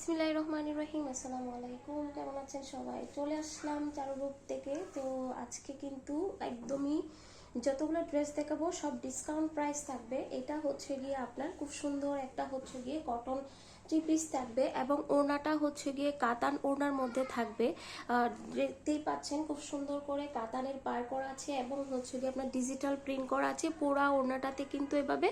বিসমিল্লাহ রহমান রহিম, আসসালামু আলাইকুম। কেমন আছেন সবাই? চলে আসলাম চারুরূপ থেকে। তো আজকে কিন্তু একদমই যতগুলো ড্রেস দেখাবো, সব ডিসকাউন্ট প্রাইস থাকবে। এটা হচ্ছে গিয়ে আপনার খুব সুন্দর একটা হচ্ছে গিয়ে কটন থ্রি পিস থাকবে এবং ওড়নাটা হচ্ছে গিয়ে কাতান ওড়নার মধ্যে থাকবে। দেখতেই পাচ্ছেন খুব সুন্দর করে কাতানের পার করা আছে এবং হচ্ছে গিয়ে আপনার ডিজিটাল প্রিন্ট করা আছে। পোড়া ওড়নাটাতে কিন্তু এভাবে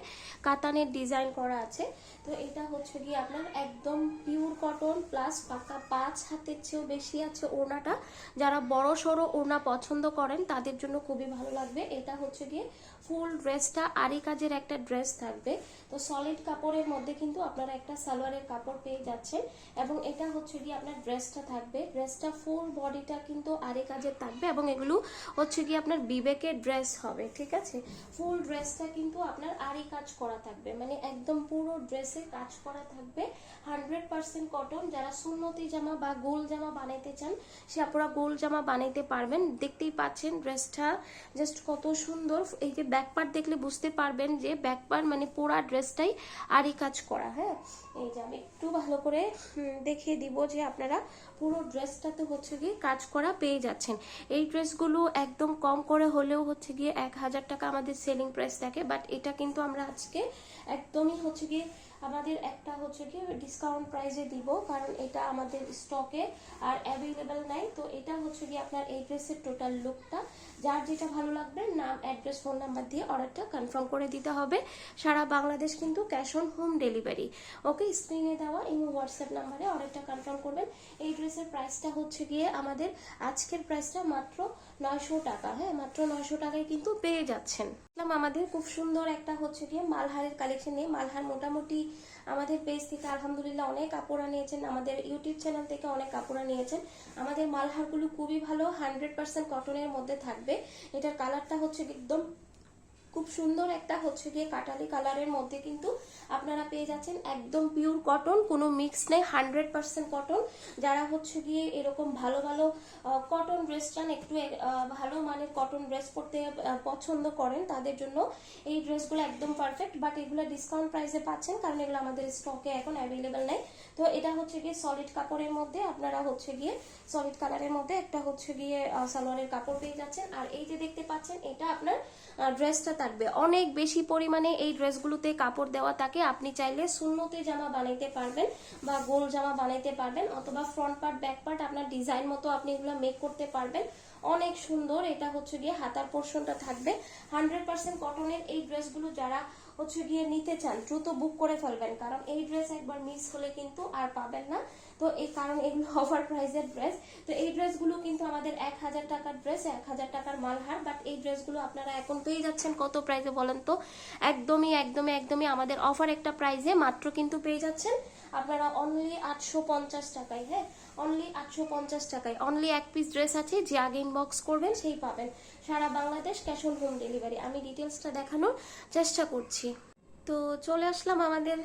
কাতানের ডিজাইন করা আছে। তো এটা হচ্ছে গিয়ে আপনার একদম পিওর কটন প্লাস পাকা পাঁচ হাতের চেয়েও বেশি আছে ওড়নাটা। যারা বড় সড়ো ওড়না পছন্দ করেন, তাদের জন্য খুবই ভালো লাগবে। এটা হচ্ছে গিয়ে ফুল ড্রেসটা আরি কাজের একটা ড্রেস থাকবে। তো সলিড কাপড়ের মধ্যে কিন্তু আপনারা একটা সালোয়ারের কাপড় পেয়ে যাচ্ছেন এবং এটা হচ্ছে গিয়ে আপনার ড্রেসটা থাকবে। ড্রেসটা ফুল বডিটা কিন্তু আরি কাজের থাকবে এবং এগুলো হচ্ছে গিয়ে আপনার বিবেকের ড্রেস হবে, ঠিক আছে? ফুল ড্রেসটা কিন্তু আপনার আরি কাজ করা থাকবে মানে একদম পুরো ড্রেসে কাজ করা থাকবে। হান্ড্রেড পার্সেন্ট কটন যারা সুন্নতি জামা বা গোল জামা বানাইতে চান, সে আপনারা গোল জামা বানাইতে পারবেন। দেখতেই পাচ্ছেন ড্রেসটা জাস্ট কত সুন্দর, এই যে ব্যাক পার্ট দেখলে বুঝতে পারবেন যে ব্যাক পার্ট মানে পুরা ড্রেসটাই আরই কাজ করা হ্যাঁ? এই যে আমি একটু ভালো করে দেখিয়ে দিব যে আপনারা পুরো ড্রেসটাতে হচ্ছে গিয়ে কাজ করা পেয়ে যাচ্ছেন। এই ড্রেসগুলো একদম কম করে হলেও হচ্ছে গিয়ে এক হাজার টাকা আমাদের সেলিং প্রাইস থাকে বাট এটা কিন্তু আমরা আজকে একদমই হচ্ছে গিয়ে আমাদের একটা হচ্ছে কি ডিসকাউন্ট প্রাইসে দিব, কারণ এটা আমাদের স্টকে আর অ্যাভেলেবেল নাই। তো এটা হচ্ছে কি আপনার এই ড্রেসের টোটাল লুকটা যার যেটা ভালো লাগবে, নাম অ্যাড্রেস ফোন নাম্বার দিয়ে অর্ডারটা কনফার্ম করে দিতে হবে। সারা বাংলাদেশ কিন্তু cash on home delivery okay স্ক্রিনে দেওয়া এই হোয়াটসঅ্যাপ নাম্বারে অর্ডারটা কনফার্ম করবেন। এই ড্রেসের প্রাইসটা হচ্ছে গিয়ে আমাদের আজকের প্রাইসটা মাত্র নয়শো টাকা। হ্যাঁ মাত্র নয়শো টাকায় কিন্তু পেয়ে যাচ্ছেন। আমাদের খুব সুন্দর একটা হচ্ছে গিয়ে মালহারের কালেকশন নিয়ে। মালহার মোটামুটি আমাদের পেজ থেকে আলহামদুলিল্লাহ অনেক কাপড়া নিয়েছেন, আমাদের ইউটিউব চ্যানেল থেকে অনেক কাপড়া নিয়েছেন। আমাদের মালহারগুলো খুবই ভালো হান্ড্রেড পার্সেন্ট কটনের মধ্যে থাকবে। এটার কালারটা হচ্ছে একদম খুব সুন্দর একটা হচ্ছে গিয়ে কাটালি কালারের মধ্যে কিন্তু আপনারা পেয়ে যাচ্ছেন একদম পিওর কটন কোনো মিক্স নেই হান্ড্রেড পার্সেন্ট কটন যারা হচ্ছে গিয়ে এরকম ভালো ভালো কটন ড্রেস চান, একটু ভালো মানের কটন ড্রেস পরতে পছন্দ করেন, তাদের জন্য এই ড্রেসগুলো একদম পারফেক্ট বাট এগুলো ডিসকাউন্ট প্রাইসে পাচ্ছেন, কারণ এগুলো আমাদের স্টকে এখন অ্যাভেলেবেল নেই। তো এটা হচ্ছে গিয়ে সলিড কাপড়ের মধ্যে আপনারা হচ্ছে গিয়ে সলিড কালারের মধ্যে একটা হচ্ছে গিয়ে সালোয়ারের কাপড় পেয়ে যাচ্ছেন। আর এই যে দেখতে পাচ্ছেন, এটা আপনার ড্রেসটা থাকবে। অনেক বেশি পরিমাণে এই ড্রেসগুলোতে কাপড় দেওয়া থাকে। আপনি চাইলে শূন্যতে জামা বানাইতে পারবেন বা গোল জামা বানাইতে পারবেন অথবা ফ্রন্ট পার্ট ব্যাক পার্ট আপনার ডিজাইন মতো আপনি এগুলো মেক করতে পারবেন। অনেক সুন্দর। এটা হচ্ছে গিয়ে হাতার পোর্শনটা থাকবে। হান্ড্রেড পার্সেন্ট কটনের এই ড্রেসগুলো যারা হচ্ছে গিয়ে নিতে চান, দ্রুত বুক করে ফেলবেন। কারণ এই ড্রেস একবার মিস হলে কিন্তু আর পাবেন না। তো এই কারণ এগুলো অফার প্রাইসের ড্রেস তো এই ড্রেসগুলো কিন্তু আমাদের এক হাজার টাকার ড্রেস এক হাজার টাকার মালহার। বাট এই ড্রেসগুলো আপনারা এখন পেয়ে যাচ্ছেন কত প্রাইসে বলেন তো? একদমই একদমই একদমই আমাদের অফার একটা প্রাইসে মাত্র কিন্তু পেয়ে যাচ্ছেন। আপনারা অনলি আটশো পঞ্চাশ টাকায় হ্যাঁ? অনলি আটশো পঞ্চাশ টাকায়। অনলি এক পিস ড্রেস আছে, যে আগে ইনবক্স করবেন, সেই পাবেন। সারা Bangladesh cash on home delivery আমি ডিটেলসটা দেখানোর চেষ্টা করছি। তো চলে আসলাম আমাদের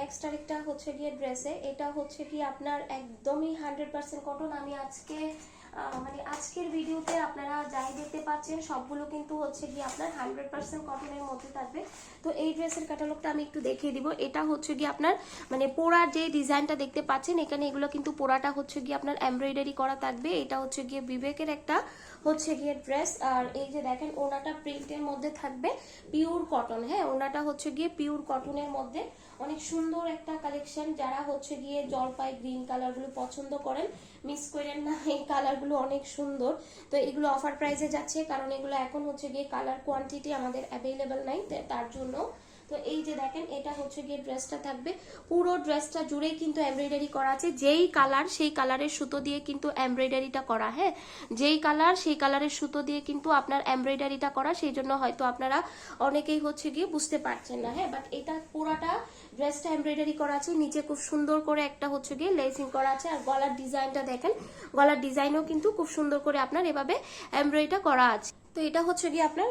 নেক্সট আরেকটা হচ্ছে গিয়ে ড্রেসে এটা হচ্ছে কি আপনার একদমই হান্ড্রেড পার্সেন্ট কটন আমি আজকে মানে আজকের ভিডিওতে আপনারা যাই দেখতে পাচ্ছেন, সবগুলো কিন্তু হচ্ছে কি আপনার হান্ড্রেড পার্সেন্ট কটনের মধ্যে থাকবে। তো এই ড্রেসের ক্যাটালগটা আমি একটু দেখিয়ে দিব। এটা হচ্ছে কি আপনার মানে পোড়ার যে ডিজাইনটা দেখতে পাচ্ছেন, এখানে এগুলো কিন্তু পোড়াটা হচ্ছে গিয়ে আপনার এমব্রয়ডারি করা থাকবে। এটা হচ্ছে গিয়ে বিবেকের একটা হচ্ছে গিয়ে ড্রেস আর এই যে দেখেন, ওনাটা প্রিন্টের মধ্যে থাকবে পিওর কটন হ্যাঁ ওনাটা হচ্ছে গিয়ে পিওর কটনের মধ্যে অনেক সুন্দর একটা কালেকশন যারা হচ্ছে গিয়ে জলপাই গ্রিন কালারগুলো পছন্দ করেন মিস করেন না, এই কালারগুলো অনেক সুন্দর। তো এগুলো অফার প্রাইসে যাচ্ছে, কারণ এগুলো এখন হচ্ছে গিয়ে কালার কোয়ান্টিটি আমাদের অ্যাভেলেবেল নাই তার জন্য তো এই যে দেখেন, এটা হচ্ছে গিয়ে ড্রেসটা থাকবে। পুরো ড্রেসটা জুড়েই কিন্তু এমব্রয়ডারি করা আছে। যেই কালার সেই কালারের সুতো দিয়ে কিন্তু এমব্রয়ডারিটা করা হ্যাঁ? যেই কালার সেই কালারের সুতো দিয়ে কিন্তু আপনার এমব্রয়ডারিটা করা, সেই জন্য হয়তো আপনারা অনেকেই হচ্ছে গিয়ে বুঝতে পারছেন না হ্যাঁ? বাট এটা পুরাটা ড্রেসটা এমব্রয়ডারি করা আছে। নিচে খুব সুন্দর করে একটা হচ্ছে গিয়ে লেসিং করা আছে। আর গলার ডিজাইনটা দেখেন, গলার ডিজাইনও কিন্তু খুব সুন্দর করে আপনার এভাবে এমব্রয়ডারিটা করা আছে। তো এটা হচ্ছে গিয়ে আপনার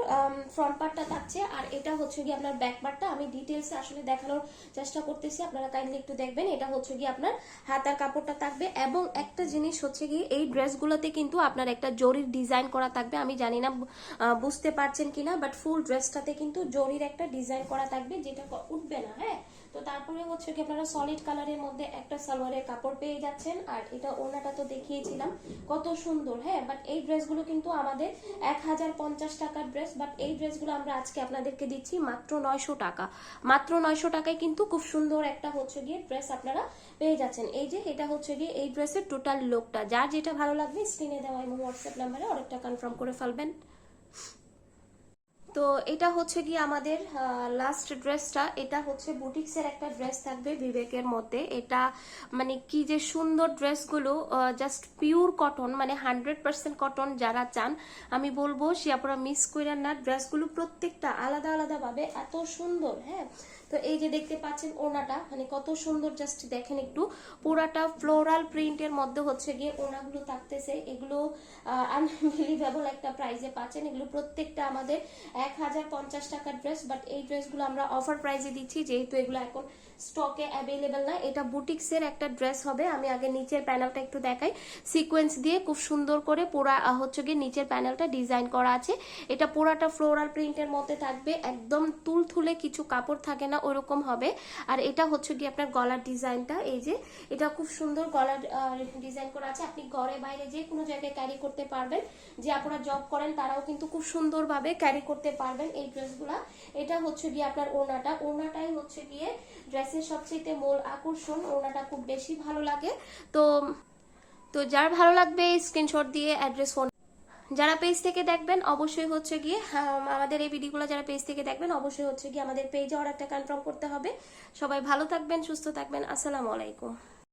ফ্রন্ট পার্টটা থাকছে, আর এটা হচ্ছে গিয়ে আপনার ব্যাক পার্টটা আমি ডিটেলসে আসলে দেখানোর চেষ্টা করতেছি, আপনারা কাইন্ডলি একটু দেখবেন। এটা হচ্ছে গিয়ে আপনার হাতার কাপড়টা থাকবে, এবং একটা জিনিস হচ্ছে গিয়ে এই ড্রেসগুলোতে কিন্তু আপনার একটা জরির ডিজাইন করা থাকবে। আমি জানি না বুঝতে পারছেন কিনা বাট ফুল ড্রেসটাতে কিন্তু জরির একটা ডিজাইন করা থাকবে, যেটা উঠবে না হ্যাঁ? তো তারপরে হচ্ছে কি আপনারা সলিড কালারের মধ্যে একটা সালোয়ারের কাপড় পেয়ে যাচ্ছেন। আর এটা ওনাটা তো দেখিয়েছিলাম, কত সুন্দর হ্যাঁ? বাট এই ড্রেসগুলো কিন্তু আমাদের এক হাজার পঞ্চাশ টাকার ড্রেস বাট এই ড্রেসগুলো আমরা আজকে আপনাদেরকে দিচ্ছি মাত্র নয়শো টাকা। মাত্র নয়শো টাকায় কিন্তু খুব সুন্দর একটা হচ্ছে গিয়ে ড্রেস আপনারা পেয়ে যাচ্ছেন। এই যে এটা হচ্ছে গিয়ে এই ড্রেসের টোটাল লোকটা যার যেটা ভালো লাগবে স্ক্রিনে দেওয়া এবং হোয়াটসঅ্যাপ নাম্বারে অর্ডারটা কনফার্ম করে ফেলবেন। তো এটা হচ্ছে কি আমাদের লাস্ট ড্রেসটা এটা হচ্ছে বুটিক্সের একটা ড্রেস থাকবে বিবেকের মতে। এটা মানে কি যে সুন্দর ড্রেসগুলো জাস্ট পিওর কটন মানে হান্ড্রেড পার্সেন্ট কটন যারা চান, আমি বলব সে আপনারা মিস করেন না ড্রেসগুলো প্রত্যেকটা আলাদা আলাদাভাবে এত সুন্দর হ্যাঁ? তো এই যে দেখতে পাচ্ছেন ওনাটা মানে কত সুন্দর জাস্ট দেখেন একটু। পুরাটা ফ্লোরাল প্রিন্টের মধ্যে হচ্ছে গিয়ে ওনাগুলো থাকতেছে। এগুলো আনবিলিভেবল একটা প্রাইজে পাচ্ছেন। এগুলো প্রত্যেকটা আমাদের এক হাজার পঞ্চাশ টাকার ড্রেস বাট এই ড্রেসগুলো আমরা অফার প্রাইজে দিচ্ছি। যেহেতু এগুলো এখন স্টকে অ্যাভেলেবেল না, এটা বুটিক্সের একটা ড্রেস হবে। আমি আগে নিচের প্যানেলটা একটু দেখাই। সিকোয়েন্স দিয়ে খুব সুন্দর করে পুরা হচ্ছে গিয়ে নিচের প্যানেলটা ডিজাইন করা আছে। এটা পুরাটা ফ্লোরাল প্রিন্টের মধ্যে থাকবে। একদম তুলথুলে কিছু কাপড় থাকে না ওরকম হবে। আর এটা হচ্ছে গিয়ে আপনার গলার ডিজাইনটা। এই যে, এটা খুব সুন্দর গলার ডিজাইন করা আছে। আপনি ঘরে বাইরে যে কোনো জায়গায় ক্যারি করতে পারবেন। যে আপনারা জব করেন, তারাও কিন্তু খুব সুন্দরভাবে ক্যারি করতে পারবেন এই ড্রেসগুলা। এটা হচ্ছে গিয়ে আপনার ওনাটা ওনাটাই হচ্ছে গিয়ে ড্রেসের সবচেয়ে মূল আকর্ষণ। ওনাটা খুব বেশি ভালো লাগে। তো তো যার ভালো লাগবে স্ক্রিনশট দিয়ে অ্যাড্রেস ফোন যারা পেজ থেকে দেখবেন অবশ্যই হচ্ছে গিয়ে আম, আমাদের এই ভিডিওগুলো যারা পেজ থেকে দেখবেন অবশ্যই হচ্ছে গিয়ে আমাদের পেজে অর্ডারটা কনফার্ম করতে হবে। সবাই ভালো থাকবেন সুস্থ থাকবেন। আসসালামু আলাইকুম।